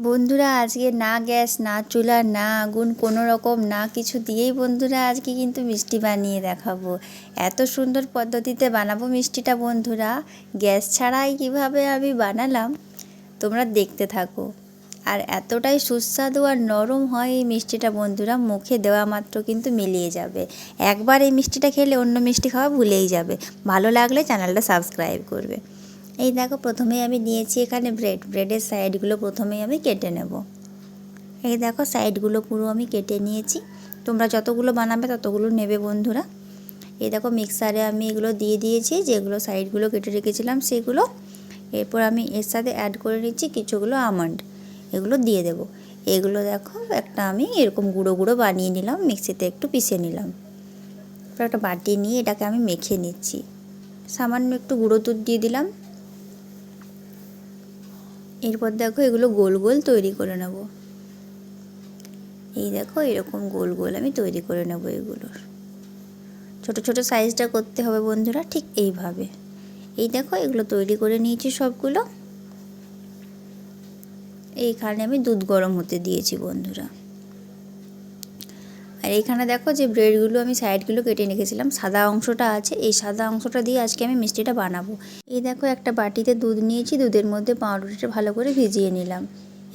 বন্ধুরা, আজকে না গ্যাস, না চুলা, না আগুন, কোনো রকম না কিছু দিয়েই বন্ধুরা আজকে কিন্তু মিষ্টি বানিয়ে দেখাবো। এত সুন্দর পদ্ধতিতে বানাবো মিষ্টিটা বন্ধুরা। গ্যাস ছাড়াই কীভাবে আমি বানালাম, তোমরা দেখতে থাকো। আর এতটাই সুস্বাদু আর নরম হয় এই মিষ্টিটা বন্ধুরা, মুখে দেওয়া মাত্র কিন্তু মিলিয়ে যাবে। একবার এই মিষ্টিটা খেলে অন্য মিষ্টি খাওয়া ভুলেই যাবে। ভালো লাগলে চ্যানেলটা সাবস্ক্রাইব করবে। এই দেখো, প্রথমেই আমি নিয়েছি এখানে ব্রেড ব্রেডের সাইডগুলো প্রথমেই আমি কেটে নেব। এই দেখো সাইডগুলো পুরো আমি কেটে নিয়েছি। তোমরা যতগুলো বানাবে ততগুলো নেবে বন্ধুরা। এই দেখো মিক্সারে আমি এগুলো দিয়ে দিয়েছি, যেগুলো সাইডগুলো কেটে রেখেছিলাম সেগুলো। এরপর আমি এর সাথে অ্যাড করে নিচ্ছি কিছুগুলো আমন্ড এগুলো দিয়ে দেবো। এগুলো দেখো, একটা আমি এরকম গুঁড়ো গুঁড়ো বানিয়ে নিলাম মিক্সিতে একটু পিষে নিলাম। একটা বাটি নিয়ে এটাকে আমি মেখে নিচ্ছি। সামান্য একটু গুঁড়ো দুধ দিয়ে দিলাম। এরপর দেখো এগুলো গোল গোল তৈরি করে নেব। এই দেখো এরকম গোল গোল আমি তৈরি করে নেব এগুলোর ছোট ছোট সাইজটা করতে হবে বন্ধুরা ঠিক এইভাবে। এই দেখো এগুলো তৈরি করে নিয়েছি সবগুলো। এইখানে আমি দুধ গরম হতে দিয়েছি বন্ধুরা। আর এইখানে দেখো যে ব্রেডগুলো আমি সাইডগুলো কেটে রেখেছিলাম, সাদা অংশটা আছে, এই সাদা অংশটা দিয়ে আজকে আমি মিষ্টিটা বানাবো। এই দেখো একটা বাটিতে দুধ নিয়েছি, দুধের মধ্যে পাউরুটিটা ভালো করে ভিজিয়ে নিলাম।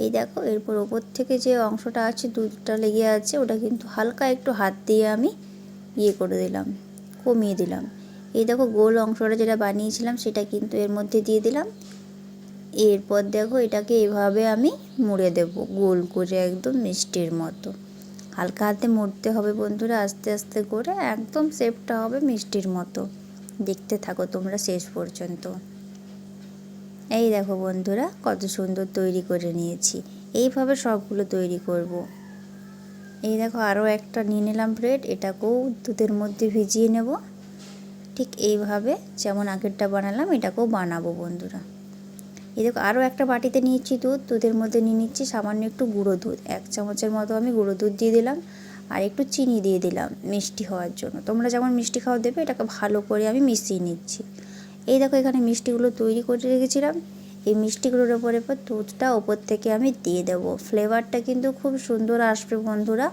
এই দেখো, এরপর ওপর থেকে যে অংশটা আছে, দুধটা লেগে আছে, ওটা কিন্তু হালকা একটু হাত দিয়ে আমি ইয়ে করে দিলাম, কমিয়ে দিলাম। এই দেখো গোল অংশটা যেটা বানিয়েছিলাম, সেটা কিন্তু এর মধ্যে দিয়ে দিলাম। এরপর দেখো এটাকে এভাবে আমি মুড়ে দেব, গোল করে একদম মিষ্টির মতো। হালকা হাতে মুড়তে হবে বন্ধুরা, আস্তে আস্তে করে একদম শেপটা হবে মিষ্টির মতো। দেখতে থাকো তোমরা শেষ পর্যন্ত। এই দেখো বন্ধুরা, কত সুন্দর তৈরি করে নিয়েছি। এইভাবে সবগুলো তৈরি করব। এই দেখো আরও একটা নিয়ে নিলাম ব্রেড এটাকেও দুধের মধ্যে ভিজিয়ে নেব। ঠিক এইভাবে যেমন আগেরটা বানালাম, এটাকেও বানাবো বন্ধুরা। এই দেখো আরও একটা বাটিতে নিয়েছি দুধ, দুধের মধ্যে নিয়ে নিচ্ছি সামান্য একটু গুঁড়ো দুধ, এক চামচের মতো আমি গুঁড়ো দুধ দিয়ে দিলাম আর একটু চিনি দিয়ে দিলাম মিষ্টি হওয়ার জন্য। তোমরা যেমন মিষ্টি খাওয়া দেবে, এটাকে ভালো করে আমি মিশিয়ে নিচ্ছি। এই দেখো, এখানে মিষ্টিগুলো তৈরি করে রেখেছিলাম। এই মিষ্টিগুলোর ওপরে পর দুধটা ওপর থেকে আমি দিয়ে দেবো। ফ্লেভারটা কিন্তু খুব সুন্দর আসবে বন্ধুরা।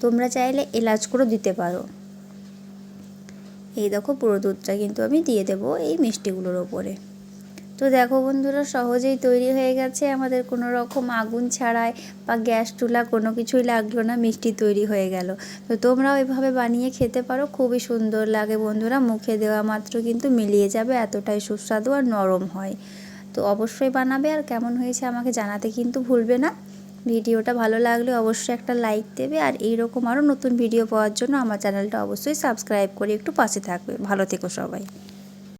তোমরা চাইলে এলাচ করে দিতে পারো। এই দেখো, পুরো দুধটা কিন্তু আমি দিয়ে দেবো এই মিষ্টিগুলোর ওপরে তো দেখো বন্ধুরা, সহজেই তৈরি হয়ে গেছে। আমাদের কোনো রকম আগুন ছাড়াই বা গ্যাস, চুলা কোনো কিছুই লাগল না, মিষ্টি তৈরি হয়ে গেল। তো তোমরাও এভাবে বানিয়ে খেতে পারো, খুবই সুন্দর লাগে বন্ধুরা। মুখে দেওয়া মাত্র কিন্তু মিলিয়ে যাবে, এতটাই সুস্বাদু আর নরম হয়। তো অবশ্যই বানাবে আর কেমন হয়েছে আমাকে জানাতে কিন্তু ভুলবে না। ভিডিওটা ভালো লাগলে অবশ্যই একটা লাইক দেবে আর এইরকম আরও নতুন ভিডিও পাওয়ার জন্য আমার চ্যানেলটা অবশ্যই সাবস্ক্রাইব করে একটু পাশে থাকবে। ভালো থেকো সবাই।